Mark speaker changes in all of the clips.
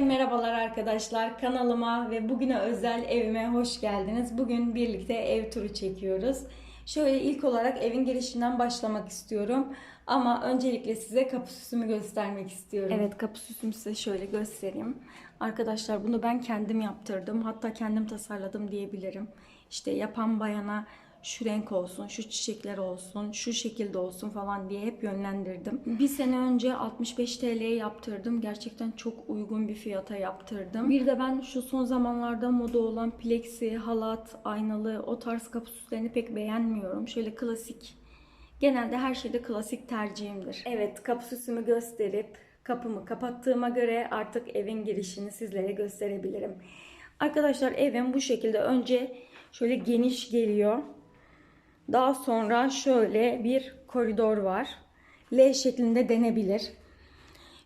Speaker 1: Merhabalar arkadaşlar. Kanalıma ve bugüne özel evime hoş geldiniz. Bugün birlikte ev turu çekiyoruz. Şöyle ilk olarak evin girişinden başlamak istiyorum. Ama öncelikle size kapı süsümü göstermek istiyorum. Evet kapı süsümü size şöyle göstereyim. Arkadaşlar bunu ben kendim yaptırdım. Hatta kendim tasarladım diyebilirim. İşte yapan bayana şu renk olsun, şu çiçekler olsun, şu şekilde olsun falan diye hep yönlendirdim. Bir sene önce 65 TL'ye yaptırdım. Gerçekten çok uygun bir fiyata yaptırdım. Bir de ben şu son zamanlarda moda olan plexi, halat, aynalı o tarz kapı süslerini pek beğenmiyorum. Şöyle klasik Genelde her şeyde klasik tercihimdir. Evet, kapı süsümü gösterip kapımı kapattığıma göre artık evin girişini sizlere gösterebilirim. Arkadaşlar evim bu şekilde önce şöyle geniş geliyor. Daha sonra şöyle bir koridor var. L şeklinde denebilir.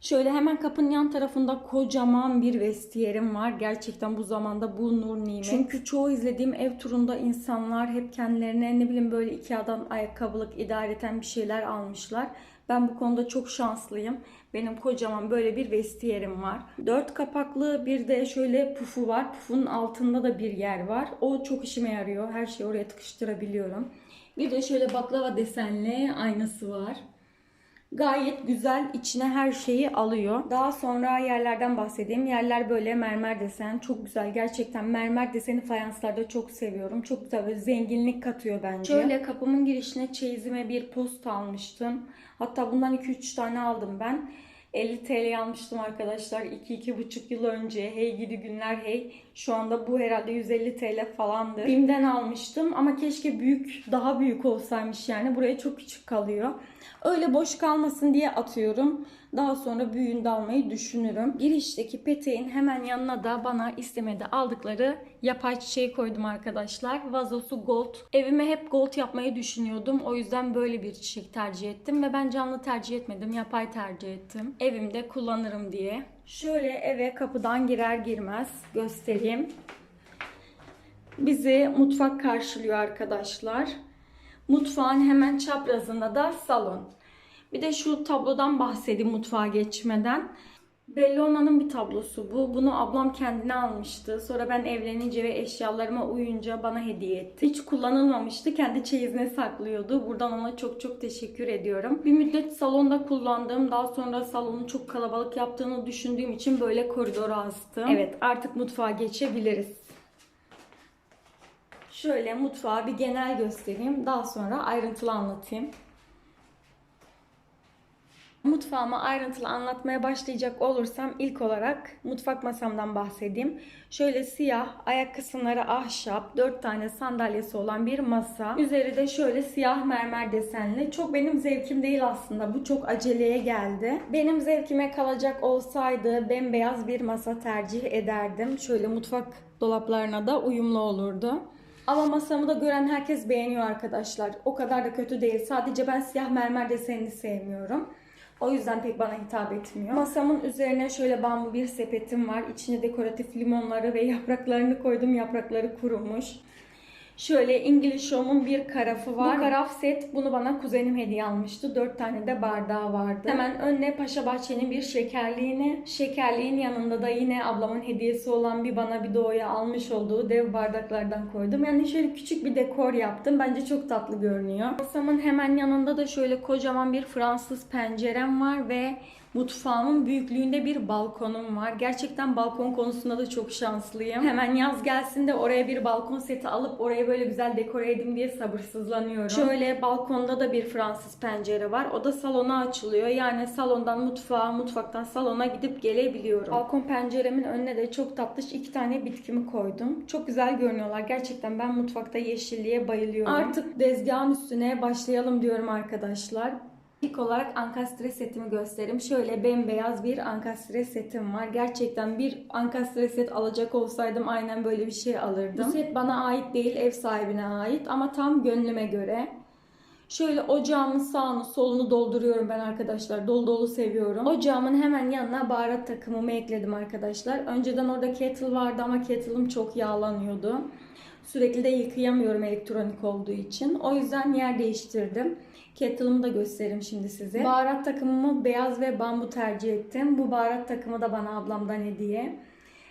Speaker 1: Şöyle hemen kapının yan tarafında kocaman bir vestiyerim var. Gerçekten bu zamanda bu nur nimet. Çünkü çoğu izlediğim ev turunda insanlar hep kendilerine ne bileyim böyle Ikea'dan ayakkabılık idareten bir şeyler almışlar. Ben bu konuda çok şanslıyım. Benim kocaman böyle bir vestiyerim var. Dört kapaklı bir de şöyle pufu var. Pufun altında da bir yer var. O çok işime yarıyor. Her şeyi oraya tıkıştırabiliyorum. Bir de şöyle baklava desenli aynası var. Gayet güzel içine her şeyi alıyor. Daha sonra yerlerden bahsedeyim. Yerler böyle mermer desen. Çok güzel. Gerçekten mermer deseni fayanslarda çok seviyorum. Çok güzel ve zenginlik katıyor bence. Şöyle kapımın girişine çeyizime bir post almıştım. Hatta bundan 2-3 tane aldım ben. 50 TL almıştım arkadaşlar 2-2,5 yıl önce. Hey gidi günler hey. Şu anda bu herhalde 150 TL falandır. BİM'den almıştım ama keşke büyük, daha büyük olsaymış yani. Buraya çok küçük kalıyor. Öyle boş kalmasın diye atıyorum. Daha sonra büyüğünde almayı düşünürüm. Girişteki peteğin hemen yanına da bana istemede aldıkları yapay çiçeği koydum arkadaşlar. Vazosu gold. Evime hep gold yapmayı düşünüyordum. O yüzden böyle bir çiçek tercih ettim. Ve ben canlı tercih etmedim. Yapay tercih ettim. Evimde kullanırım diye. Şöyle eve kapıdan girer girmez göstereyim. Bizi mutfak karşılıyor arkadaşlar. Mutfağın hemen çaprazında da salon. Bir de şu tablodan bahsedeyim mutfağa geçmeden. Bellona'nın bir tablosu bu. Bunu ablam kendine almıştı. Sonra ben evlenince ve eşyalarıma uyunca bana hediye etti. Hiç kullanılmamıştı. Kendi çeyizine saklıyordu. Buradan ona çok çok teşekkür ediyorum. Bir müddet salonda kullandığım, daha sonra salonu çok kalabalık yaptığını düşündüğüm için böyle koridora astım. Evet artık mutfağa geçebiliriz. Şöyle mutfağı bir genel göstereyim. Daha sonra ayrıntılı anlatayım. Mutfağımı ayrıntılı anlatmaya başlayacak olursam ilk olarak mutfak masamdan bahsedeyim. Şöyle siyah, ayak kısımları ahşap, 4 tane sandalyesi olan bir masa. Üzeri de şöyle siyah mermer desenli. Çok benim zevkim değil aslında. Bu çok aceleye geldi. Benim zevkime kalacak olsaydı bembeyaz bir masa tercih ederdim. Şöyle mutfak dolaplarına da uyumlu olurdu. Ama masamı da gören herkes beğeniyor arkadaşlar. O kadar da kötü değil. Sadece ben siyah mermer desenini sevmiyorum. O yüzden pek bana hitap etmiyor. Masamın üzerine şöyle bambu bir sepetim var. İçine dekoratif limonları ve yapraklarını koydum. Yaprakları kurumuş. Şöyle English Home'un bir karafı var. Bu karaf set bunu bana kuzenim hediye almıştı. Dört tane de bardağı vardı. Hemen önüne Paşa Bahçe'nin bir şekerliğini, şekerliğin yanında da yine ablamın hediyesi olan bir bana bir doğuya almış olduğu dev bardaklardan koydum. Yani şöyle küçük bir dekor yaptım. Bence çok tatlı görünüyor. Masamın hemen yanında da şöyle kocaman bir Fransız pencerem var ve Mutfağımın büyüklüğünde bir balkonum var. Gerçekten balkon konusunda da çok şanslıyım. Hemen yaz gelsin de oraya bir balkon seti alıp oraya böyle güzel dekore edeyim diye sabırsızlanıyorum. Şöyle balkonda da bir Fransız pencere var. O da salona açılıyor. Yani salondan mutfağa, mutfaktan salona gidip gelebiliyorum. Balkon penceremin önüne de çok tatlış iki tane bitkimi koydum. Çok güzel görünüyorlar. Gerçekten ben mutfakta yeşilliğe bayılıyorum. Artık dezgahın üstüne başlayalım diyorum arkadaşlar. İlk olarak ankastre setimi göstereyim. Şöyle bembeyaz bir ankastre setim var. Gerçekten bir ankastre set alacak olsaydım aynen böyle bir şey alırdım. Bu set bana ait değil, ev sahibine ait ama tam gönlüme göre. Şöyle ocağımın sağını solunu dolduruyorum ben arkadaşlar. Dolu dolu seviyorum. Ocağımın hemen yanına baharat takımımı ekledim arkadaşlar. Önceden orada kettle vardı ama kettle'ım çok yağlanıyordu. Sürekli de yıkayamıyorum elektronik olduğu için. O yüzden yer değiştirdim. Kettle'ımı da göstereyim şimdi size. Baharat takımımı beyaz ve bambu tercih ettim. Bu baharat takımı da bana ablamdan hediye.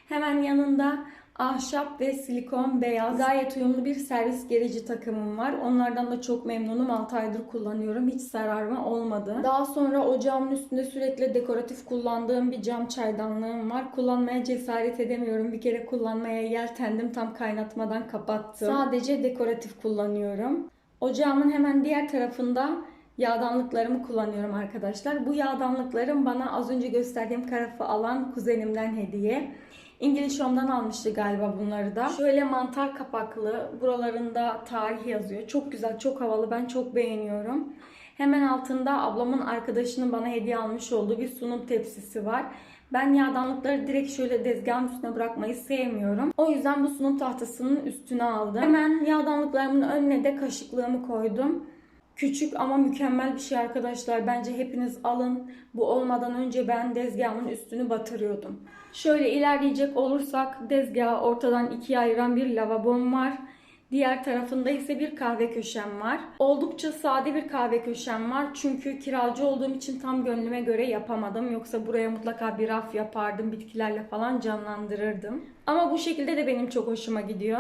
Speaker 1: Hemen yanında ahşap ve silikon beyaz gayet uyumlu bir servis gerici takımım var. Onlardan da çok memnunum. 6 aydır kullanıyorum. Hiç zararı olmadı. Daha sonra ocağımın üstünde sürekli dekoratif kullandığım bir cam çaydanlığım var. Kullanmaya cesaret edemiyorum. Bir kere kullanmaya yeltendim. Tam kaynatmadan kapattım. Sadece dekoratif kullanıyorum. Ocağımın hemen diğer tarafında yağdanlıklarımı kullanıyorum arkadaşlar. Bu yağdanlıklarım bana az önce gösterdiğim karafı alan kuzenimden hediye. İngiliz Home'dan almıştı galiba bunları da. Şöyle mantar kapaklı. Buralarında tarih yazıyor. Çok güzel, çok havalı. Ben çok beğeniyorum. Hemen altında ablamın arkadaşının bana hediye almış olduğu bir sunum tepsisi var. Ben yağdanlıkları direkt şöyle tezgahın üstüne bırakmayı sevmiyorum. O yüzden bu sunum tahtasının üstüne aldım. Hemen yağdanlıklarımın önüne de kaşıklığımı koydum. Küçük ama mükemmel bir şey arkadaşlar. Bence hepiniz alın. Bu olmadan önce ben tezgahımın üstünü batırıyordum. Şöyle ilerleyecek olursak tezgahı ortadan ikiye ayıran bir lavabom var. Diğer tarafında ise bir kahve köşem var. Oldukça sade bir kahve köşem var. Çünkü kiracı olduğum için tam gönlüme göre yapamadım. Yoksa buraya mutlaka bir raf yapardım. Bitkilerle falan canlandırırdım. Ama bu şekilde de benim çok hoşuma gidiyor.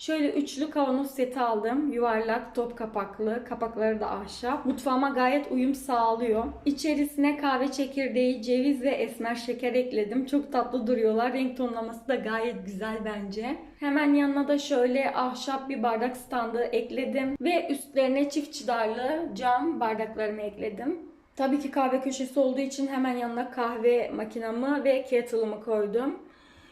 Speaker 1: Şöyle üçlü kavanoz seti aldım. Yuvarlak, top kapaklı. Kapakları da ahşap. Mutfağıma gayet uyum sağlıyor. İçerisine kahve çekirdeği, ceviz ve esmer şeker ekledim. Çok tatlı duruyorlar. Renk tonlaması da gayet güzel bence. Hemen yanına da şöyle ahşap bir bardak standı ekledim. Ve üstlerine çift çıdarlı cam bardaklarımı ekledim. Tabii ki kahve köşesi olduğu için hemen yanına kahve makinamı ve kettle'ımı koydum.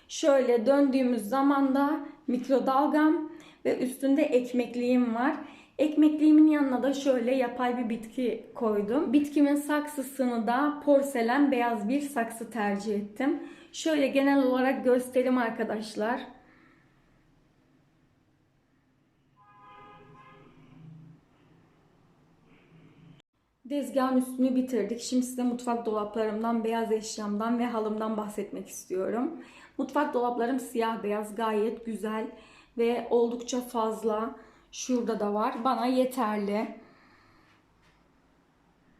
Speaker 1: Şöyle döndüğümüz zaman da mikrodalgam ve üstünde ekmekliğim var. Ekmekliğimin yanına da şöyle yapay bir bitki koydum. Bitkimin saksısını da porselen beyaz bir saksı tercih ettim. Şöyle genel olarak göstereyim arkadaşlar. Dezgahın üstünü bitirdik. Şimdi size mutfak dolaplarımdan, beyaz eşyamdan ve halımdan bahsetmek istiyorum. Mutfak dolaplarım siyah beyaz gayet güzel ve oldukça fazla. Şurada da var. Bana yeterli.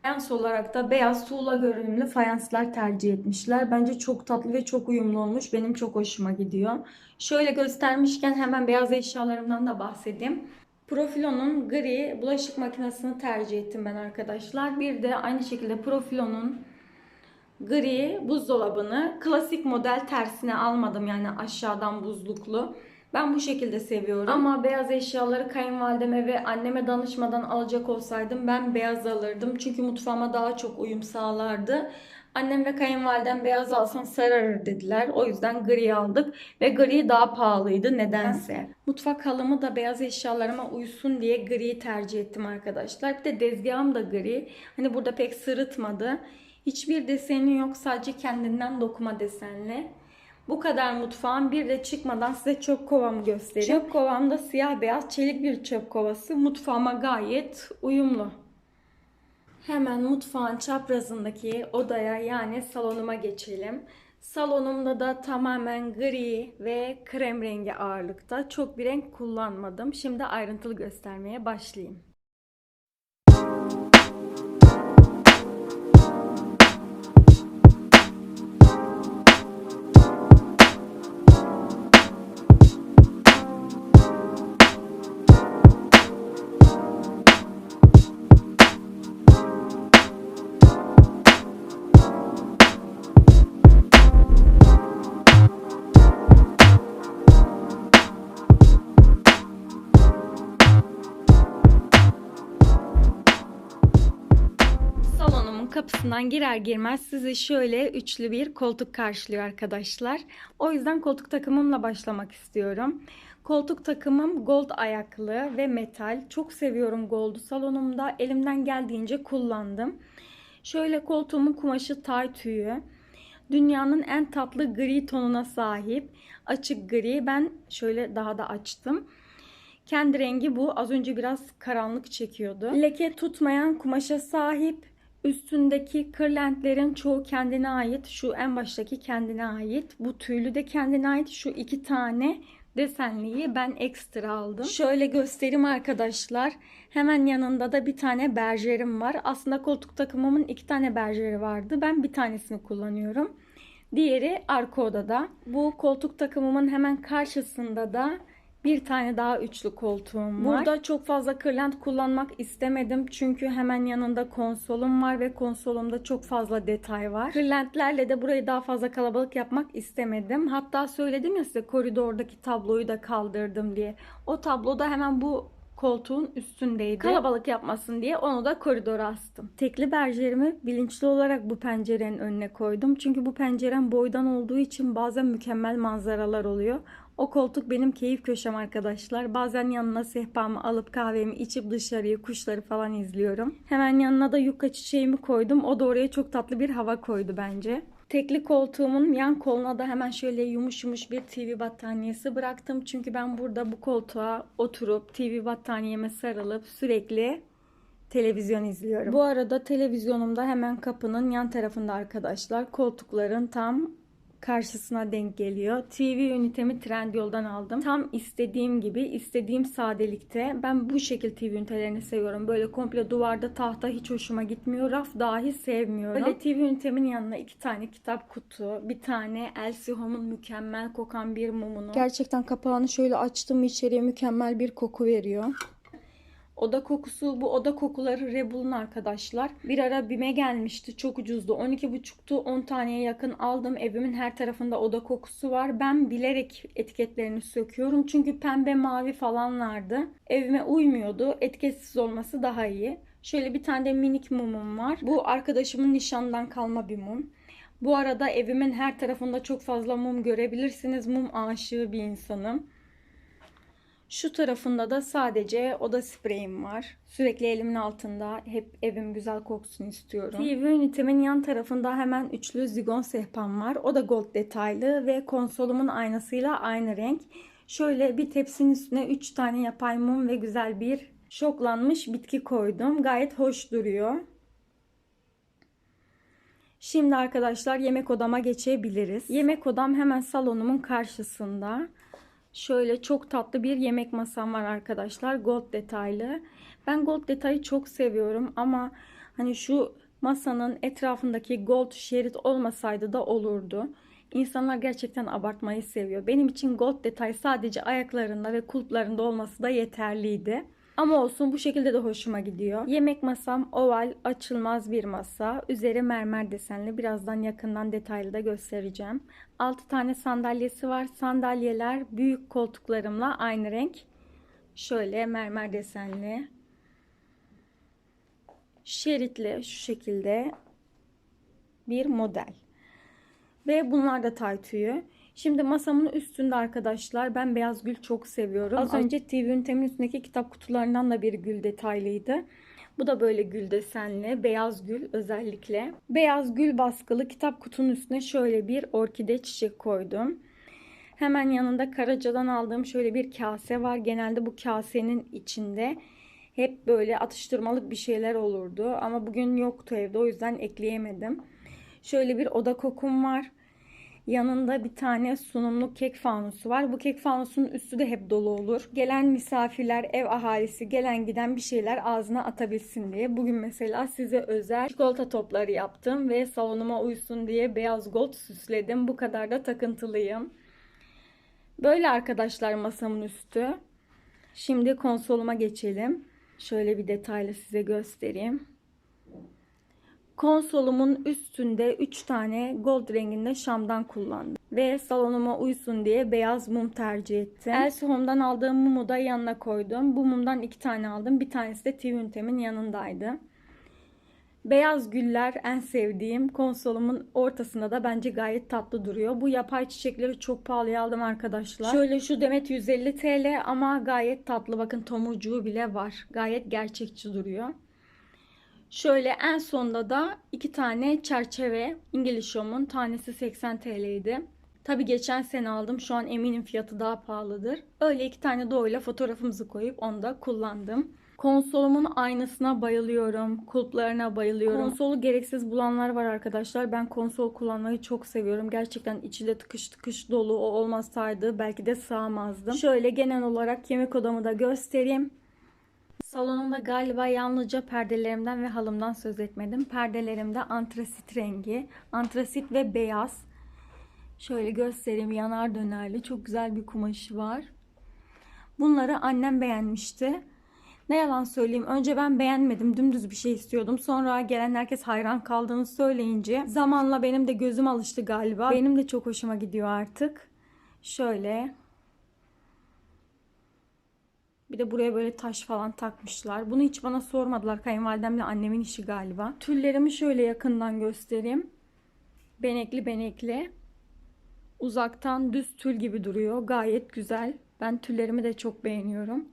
Speaker 1: Fayans olarak da beyaz tuğla görünümlü fayanslar tercih etmişler. Bence çok tatlı ve çok uyumlu olmuş. Benim çok hoşuma gidiyor. Şöyle göstermişken hemen beyaz eşyalarımdan da bahsedeyim. Profilo'nun gri bulaşık makinesini tercih ettim ben arkadaşlar. Bir de aynı şekilde Profilo'nun gri buzdolabını klasik model tersine almadım yani aşağıdan buzluklu. Ben bu şekilde seviyorum. Ama beyaz eşyaları kayınvalideme ve anneme danışmadan alacak olsaydım ben beyaz alırdım. Çünkü mutfağıma daha çok uyum sağlardı. Annem ve kayınvalidem beyaz alsan sararır dediler. O yüzden gri aldık ve gri daha pahalıydı nedense. Mutfak halımı da beyaz eşyalarıma uysun diye gri tercih ettim arkadaşlar. Bir de dezgahım da gri. Hani burada pek sırıtmadı. Hiçbir deseni yok sadece kendinden dokuma desenli. Bu kadar mutfağın bir de çıkmadan size çöp kovamı göstereyim. Çöp kovam da siyah beyaz çelik bir çöp kovası. Mutfağıma gayet uyumlu. Hemen mutfağın çaprazındaki odaya yani salonuma geçelim. Salonumda da tamamen gri ve krem rengi ağırlıkta. Çok bir renk kullanmadım. Şimdi ayrıntılı göstermeye başlayayım. Kapısından girer girmez sizi şöyle üçlü bir koltuk karşılıyor arkadaşlar. O yüzden koltuk takımımla başlamak istiyorum. Koltuk takımım gold ayaklı ve metal. Çok seviyorum goldu. Salonumda elimden geldiğince kullandım. Şöyle koltuğumun kumaşı tay tüyü. Dünyanın en tatlı gri tonuna sahip. Açık gri. Ben şöyle daha da açtım. Kendi rengi bu. Az önce biraz karanlık çekiyordu. Leke tutmayan kumaşa sahip. Üstündeki kırlentlerin çoğu kendine ait. Şu en baştaki kendine ait. Bu tüylü de kendine ait. Şu iki tane desenliyi ben ekstra aldım. Şöyle göstereyim arkadaşlar. Hemen yanında da bir tane berjerim var. Aslında koltuk takımımın iki tane berjeri vardı. Ben bir tanesini kullanıyorum. Diğeri arka odada. Bu koltuk takımımın hemen karşısında da bir tane daha üçlü koltuğum var. Burada çok fazla kırlent kullanmak istemedim. Çünkü hemen yanında konsolum var ve konsolumda çok fazla detay var. Kırlentlerle de burayı daha fazla kalabalık yapmak istemedim. Hatta söyledim ya size koridordaki tabloyu da kaldırdım diye. O tablo da hemen bu koltuğun üstündeydi. Kalabalık yapmasın diye onu da koridora astım. Tekli berjerimi bilinçli olarak bu pencerenin önüne koydum. Çünkü bu pencerem boydan olduğu için bazen mükemmel manzaralar oluyor. O koltuk benim keyif köşem arkadaşlar. Bazen yanına sehpamı alıp kahvemi içip dışarıyı, kuşları falan izliyorum. Hemen yanına da yukka çiçeğimi koydum. O da oraya çok tatlı bir hava koydu bence. Tekli koltuğumun yan koluna da hemen şöyle yumuş yumuş bir TV battaniyesi bıraktım. Çünkü ben burada bu koltuğa oturup TV battaniyeme sarılıp sürekli televizyon izliyorum. Bu arada televizyonumda hemen kapının yan tarafında arkadaşlar. Koltukların tam karşısına denk geliyor. TV ünitemi Trendyol'dan aldım. Tam istediğim gibi, istediğim sadelikte. Ben bu şekil TV ünitelerini seviyorum. Böyle komple duvarda tahta hiç hoşuma gitmiyor. Raf dahi sevmiyorum. Böyle TV ünitemin yanına iki tane kitap kutu, bir tane Elsie Home'un mükemmel kokan bir mumunu. Gerçekten kapağını şöyle açtım içeriye mükemmel bir koku veriyor. Oda kokusu bu oda kokuları Rebel'ın arkadaşlar. Bir ara BİM'e gelmişti. Çok ucuzdu. 12,5'tu. 10 taneye yakın aldım. Evimin her tarafında oda kokusu var. Ben bilerek etiketlerini söküyorum. Çünkü pembe mavi falan vardı. Evime uymuyordu. Etiketsiz olması daha iyi. Şöyle bir tane de minik mumum var. Bu arkadaşımın nişandan kalma bir mum. Bu arada evimin her tarafında çok fazla mum görebilirsiniz. Mum aşığı bir insanım. Şu tarafında da sadece oda spreyim var. Sürekli elimin altında. Hep evim güzel koksun istiyorum. TV ünitemin yan tarafında hemen üçlü zigon sehpam var. O da gold detaylı ve konsolumun aynasıyla aynı renk. Şöyle bir tepsinin üstüne 3 tane yapay mum ve güzel bir şoklanmış bitki koydum. Gayet hoş duruyor. Şimdi arkadaşlar yemek odama geçebiliriz. Yemek odam hemen salonumun karşısında. Şöyle çok tatlı bir yemek masam var arkadaşlar. Gold detaylı. Ben gold detayı çok seviyorum ama hani şu masanın etrafındaki gold şerit olmasaydı da olurdu. İnsanlar gerçekten abartmayı seviyor. Benim için gold detay sadece ayaklarında ve kulplarında olması da yeterliydi. Ama olsun bu şekilde de hoşuma gidiyor. Yemek masam oval açılmaz bir masa. Üzeri mermer desenli. Birazdan yakından detaylı da göstereceğim. 6 tane sandalyesi var. Sandalyeler büyük koltuklarımla aynı renk. Şöyle mermer desenli. Şeritli şu şekilde bir model. Ve bunlar da tay tüyü. Şimdi masamın üstünde arkadaşlar ben beyaz gül çok seviyorum. Az önce TV ünitemin üstündeki kitap kutularından da bir gül detaylıydı. Bu da böyle gül desenli. Beyaz gül özellikle. Beyaz gül baskılı kitap kutunun üstüne şöyle bir orkide çiçek koydum. Hemen yanında Karaca'dan aldığım şöyle bir kase var. Genelde bu kasenin içinde hep böyle atıştırmalık bir şeyler olurdu. Ama bugün yoktu evde o yüzden ekleyemedim. Şöyle bir oda kokum var. Yanında bir tane sunumlu kek fanusu var. Bu kek fanusunun üstü de hep dolu olur. Gelen misafirler, ev ahalisi gelen giden bir şeyler ağzına atabilsin diye. Bugün mesela size özel çikolata topları yaptım ve salonuma uysun diye beyaz gold süsledim. Bu kadar da takıntılıyım. Böyle arkadaşlar masamın üstü. Şimdi konsoluma geçelim. Şöyle bir detaylı size göstereyim. Konsolumun üstünde 3 tane gold renginde şamdan kullandım. Ve salonuma uysun diye beyaz mum tercih ettim. Elsie Home'dan aldığım mumu da yanına koydum. Bu mumdan 2 tane aldım. Bir tanesi de TV ünitemin yanındaydı. Beyaz güller en sevdiğim. Konsolumun ortasında da bence gayet tatlı duruyor. Bu yapay çiçekleri çok pahalıya aldım arkadaşlar. Şöyle şu demet 150 TL ama gayet tatlı. Bakın tomurcuğu bile var. Gayet gerçekçi duruyor. Şöyle en sonda da iki tane çerçeve İngiliz Home'un tanesi 80 TL'ydi. Tabi geçen sene aldım. Şu an eminim fiyatı daha pahalıdır. Öyle iki tane doğuyla fotoğrafımızı koyup onu da kullandım. Konsolumun aynasına bayılıyorum. Kulplarına bayılıyorum. Konsolu gereksiz bulanlar var arkadaşlar. Ben konsol kullanmayı çok seviyorum. Gerçekten içi de tıkış tıkış dolu. O olmasaydı belki de sığamazdım. Şöyle genel olarak yemek odamı da göstereyim. Salonumda galiba yalnızca perdelerimden ve halımdan söz etmedim. Perdelerimde antrasit rengi, antrasit ve beyaz. Şöyle göstereyim yanar dönerli. Çok güzel bir kumaşı var. Bunları annem beğenmişti. Ne yalan söyleyeyim. Önce ben beğenmedim. Dümdüz bir şey istiyordum. Sonra gelen herkes hayran kaldığını söyleyince zamanla benim de gözüm alıştı galiba. Benim de çok hoşuma gidiyor artık. Şöyle. Bir de buraya böyle taş falan takmışlar. Bunu hiç bana sormadılar. Kayınvalidemle annemin işi galiba. Tüllerimi şöyle yakından göstereyim. Benekli benekli. Uzaktan düz tül gibi duruyor. Gayet güzel. Ben tüllerimi de çok beğeniyorum.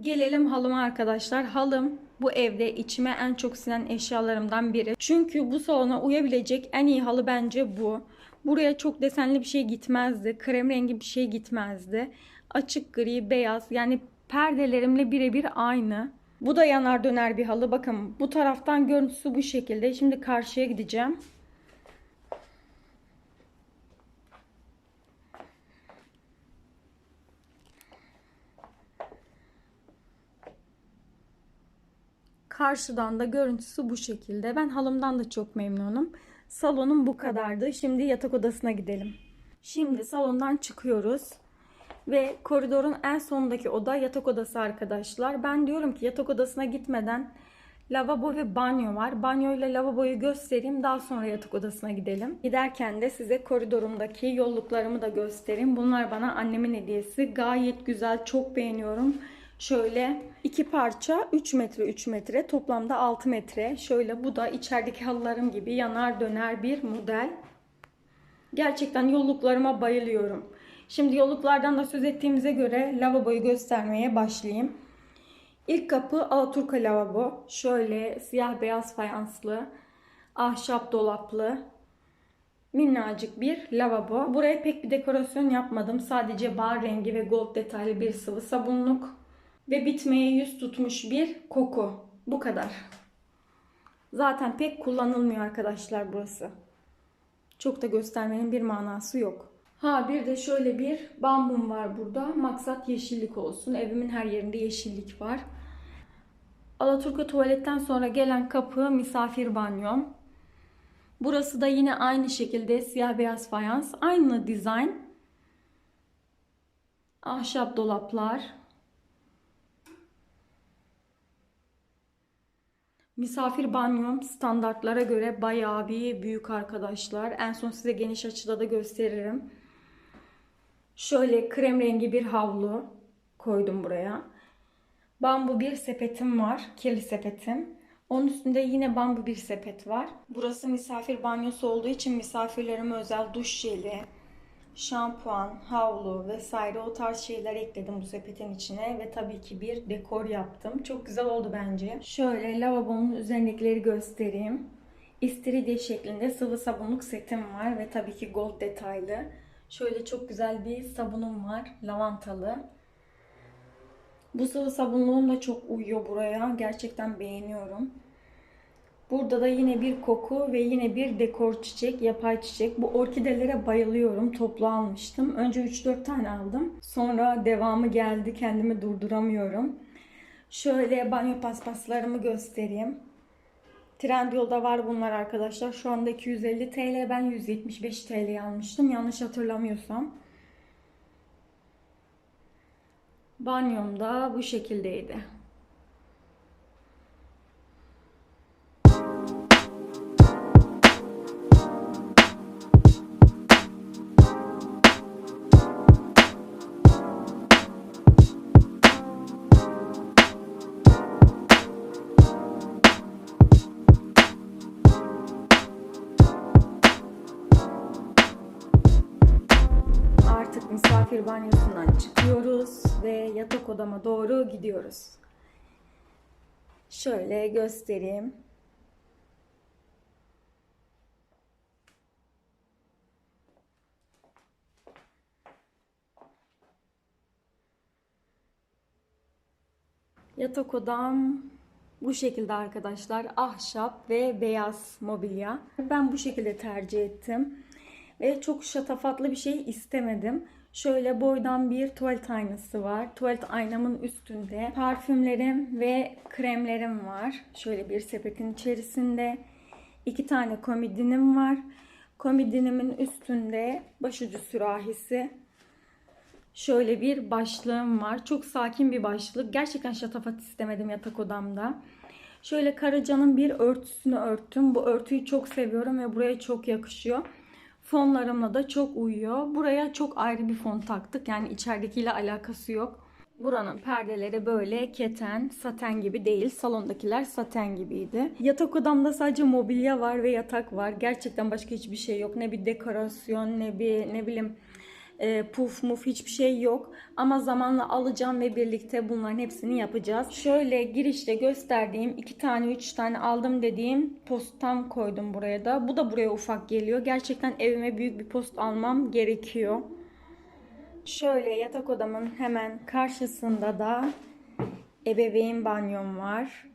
Speaker 1: Gelelim halıma arkadaşlar. Halım bu evde içime en çok sinen eşyalarımdan biri. Çünkü bu salona uyabilecek en iyi halı bence bu. Buraya çok desenli bir şey gitmezdi. Krem rengi bir şey gitmezdi. Açık gri, beyaz yani perdelerimle birebir aynı. Bu da yanar döner bir halı. Bakın bu taraftan görüntüsü bu şekilde. Şimdi karşıya gideceğim. Karşıdan da görüntüsü bu şekilde. Ben halımdan da çok memnunum. Salonum bu kadardı. Şimdi yatak odasına gidelim. Şimdi salondan çıkıyoruz. Ve koridorun en sondaki oda yatak odası arkadaşlar. Ben diyorum ki yatak odasına gitmeden lavabo ve banyo var. Banyo ile lavaboyu göstereyim. Daha sonra yatak odasına gidelim. Giderken de size koridorumdaki yolluklarımı da göstereyim. Bunlar bana annemin hediyesi. Gayet güzel. Çok beğeniyorum. Şöyle iki parça 3 metre 3 metre toplamda 6 metre. Şöyle bu da içerideki halılarım gibi yanar döner bir model. Gerçekten yolluklarıma bayılıyorum. Şimdi yolluklardan da söz ettiğimize göre lavaboyu göstermeye başlayayım. İlk kapı Alaturka lavabo. Şöyle siyah beyaz fayanslı, ahşap dolaplı, minnacık bir lavabo. Buraya pek bir dekorasyon yapmadım. Sadece bar rengi ve gold detaylı bir sıvı sabunluk ve bitmeye yüz tutmuş bir koku. Bu kadar. Zaten pek kullanılmıyor arkadaşlar burası. Çok da göstermenin bir manası yok. Ha bir de şöyle bir bambum var burada. Maksat yeşillik olsun. Evimin her yerinde yeşillik var. Alaturka tuvaletten sonra gelen kapı misafir banyom. Burası da yine aynı şekilde siyah beyaz fayans. Aynı dizayn. Ahşap dolaplar. Misafir banyom standartlara göre bayağı bir büyük arkadaşlar. En son size geniş açıda da gösteririm. Şöyle krem rengi bir havlu koydum buraya. Bambu bir sepetim var. Kirli sepetim. Onun üstünde yine bambu bir sepet var. Burası misafir banyosu olduğu için misafirlerime özel duş jeli, şampuan, havlu vesaire o tarz şeyler ekledim bu sepetin içine ve tabii ki bir dekor yaptım. Çok güzel oldu bence. Şöyle lavabonun üzerindekileri göstereyim. İstiridye şeklinde sıvı sabunluk setim var ve tabii ki gold detaylı. Şöyle çok güzel bir sabunum var. Lavantalı. Bu sıvı sabunluğum da çok uyuyor buraya. Gerçekten beğeniyorum. Burada da yine bir koku ve yine bir dekor çiçek, yapay çiçek. Bu orkidelere bayılıyorum. Toplu almıştım. Önce 3-4 tane aldım. Sonra devamı geldi. Kendimi durduramıyorum. Şöyle banyo paspaslarımı göstereyim. Trendyol'da var bunlar arkadaşlar. Şu anda 250 TL. Ben 175 TL almıştım. Yanlış hatırlamıyorsam. Banyom da bu şekildeydi. Misafir banyosundan çıkıyoruz ve yatak odama doğru gidiyoruz. Şöyle göstereyim. Yatak odam bu şekilde arkadaşlar. Ahşap ve beyaz mobilya. Ben bu şekilde tercih ettim. Ve çok şatafatlı bir şey istemedim. Şöyle boydan bir tuvalet aynası var. Tuvalet aynamın üstünde parfümlerim ve kremlerim var. Şöyle bir sepetin içerisinde. iki tane komodinim var. Komodinimin üstünde başucu sürahisi. Şöyle bir başlığım var. Çok sakin bir başlık. Gerçekten şatafat istemedim yatak odamda. Şöyle Karaca'nın bir örtüsünü örttüm. Bu örtüyü çok seviyorum ve buraya çok yakışıyor. Fonlarımla da çok uyuyor. Buraya çok ayrı bir fon taktık. Yani içeridekiyle alakası yok. Buranın perdeleri böyle keten, saten gibi değil. Salondakiler saten gibiydi. Yatak odamda sadece mobilya var ve yatak var. Gerçekten başka hiçbir şey yok. Ne bir dekorasyon, ne bir ne bileyim e, puf muf hiçbir şey yok. Ama zamanla alacağım ve birlikte bunların hepsini yapacağız. Şöyle girişte gösterdiğim iki tane üç tane aldım dediğim postam koydum buraya da. Bu da buraya ufak geliyor. Gerçekten evime büyük bir post almam gerekiyor. Şöyle yatak odamın hemen karşısında da ebeveyn banyom var.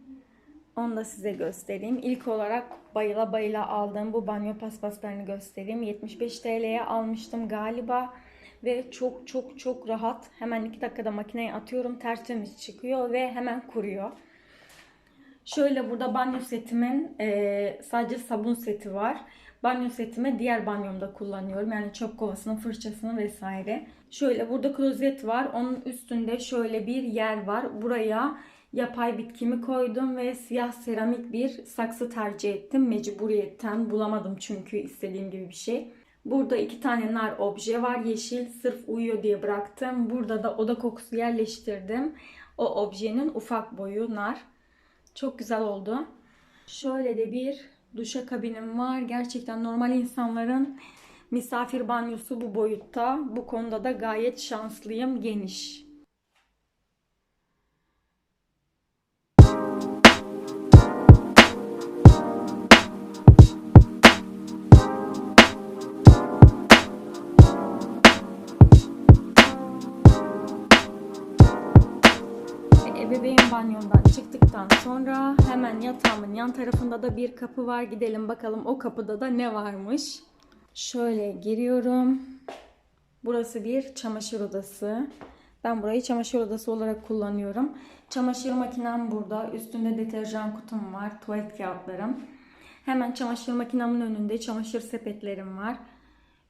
Speaker 1: Onu da size göstereyim. İlk olarak bayıla bayıla aldığım bu banyo paspaslarını göstereyim. 75 TL'ye almıştım galiba. Ve çok çok çok rahat. Hemen 2 dakikada makineye atıyorum. Tertemiz çıkıyor ve hemen kuruyor. Şöyle burada banyo setimin e, sadece sabun seti var. Banyo setimi diğer banyomda kullanıyorum. Yani çöp kovasını, fırçasını vesaire. Şöyle burada klozet var. Onun üstünde şöyle bir yer var. Buraya yapay bitkimi koydum ve siyah seramik bir saksı tercih ettim. Mecburiyetten bulamadım çünkü istediğim gibi bir şey. Burada iki tane nar obje var. Yeşil sırf uyuyor diye bıraktım. Burada da oda kokusu yerleştirdim. O objenin ufak boyu nar. Çok güzel oldu. Şöyle de bir duşa kabinim var. Gerçekten normal insanların misafir banyosu bu boyutta. Bu konuda da gayet şanslıyım. Geniş. Banyomdan çıktıktan sonra hemen yatağımın yan tarafında da bir kapı var. Gidelim bakalım o kapıda da ne varmış. Şöyle giriyorum. Burası bir çamaşır odası. Ben burayı çamaşır odası olarak kullanıyorum. Çamaşır makinem burada. Üstünde deterjan kutum var. Tuvalet kağıtlarım. Hemen çamaşır makinemin önünde çamaşır sepetlerim var.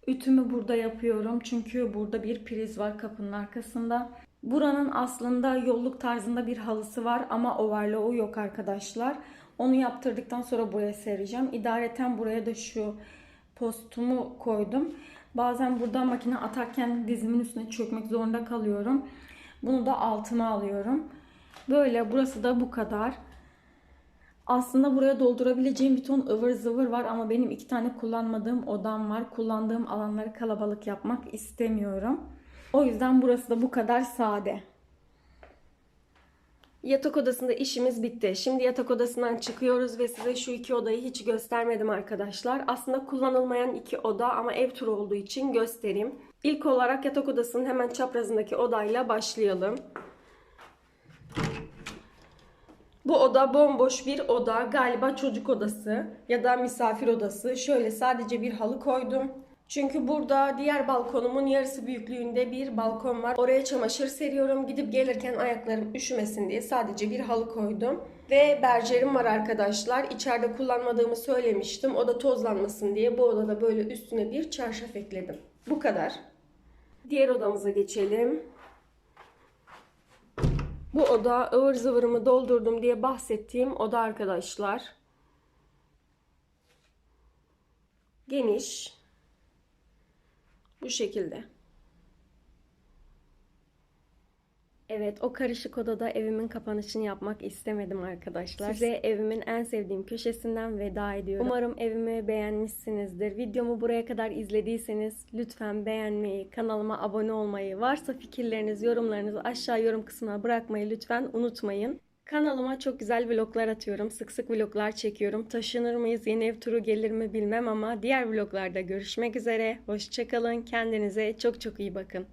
Speaker 1: Ütümü burada yapıyorum. Çünkü burada bir priz var kapının arkasında. Buranın aslında yolluk tarzında bir halısı var ama overlock'u yok arkadaşlar. Onu yaptırdıktan sonra buraya sereceğim. İdareten buraya da şu postumu koydum. Bazen burada makine atarken dizimin üstüne çökmek zorunda kalıyorum. Bunu da altıma alıyorum. Böyle burası da bu kadar. Aslında buraya doldurabileceğim bir ton ıvır zıvır var ama benim iki tane kullanmadığım odam var. Kullandığım alanları kalabalık yapmak istemiyorum. O yüzden burası da bu kadar sade.
Speaker 2: Yatak odasında işimiz bitti. Şimdi yatak odasından çıkıyoruz ve size şu iki odayı hiç göstermedim arkadaşlar. Aslında kullanılmayan iki oda ama ev turu olduğu için göstereyim. İlk olarak yatak odasının hemen çaprazındaki odayla başlayalım. Bu oda bomboş bir oda. Galiba çocuk odası ya da misafir odası. Şöyle sadece bir halı koydum. Çünkü burada diğer balkonumun yarısı büyüklüğünde bir balkon var. Oraya çamaşır seriyorum. Gidip gelirken ayaklarım üşümesin diye sadece bir halı koydum. Ve bercerim var arkadaşlar. İçeride kullanmadığımı söylemiştim. O da tozlanmasın diye bu odada böyle üstüne bir çarşaf ekledim. Bu kadar. Diğer odamıza geçelim. Bu oda ıvır zıvırımı doldurdum diye bahsettiğim oda arkadaşlar. Geniş. Bu şekilde. Evet, o karışık odada evimin kapanışını yapmak istemedim arkadaşlar. Size evimin en sevdiğim köşesinden veda ediyorum. Umarım evimi beğenmişsinizdir. Videomu buraya kadar izlediyseniz lütfen beğenmeyi, kanalıma abone olmayı, varsa fikirleriniz, yorumlarınızı aşağı yorum kısmına bırakmayı lütfen unutmayın. Kanalıma çok güzel vloglar atıyorum. Sık sık vloglar çekiyorum. Taşınır mıyız, yeni ev turu gelir mi bilmem ama diğer vloglarda görüşmek üzere. Hoşçakalın. Kendinize çok çok iyi bakın.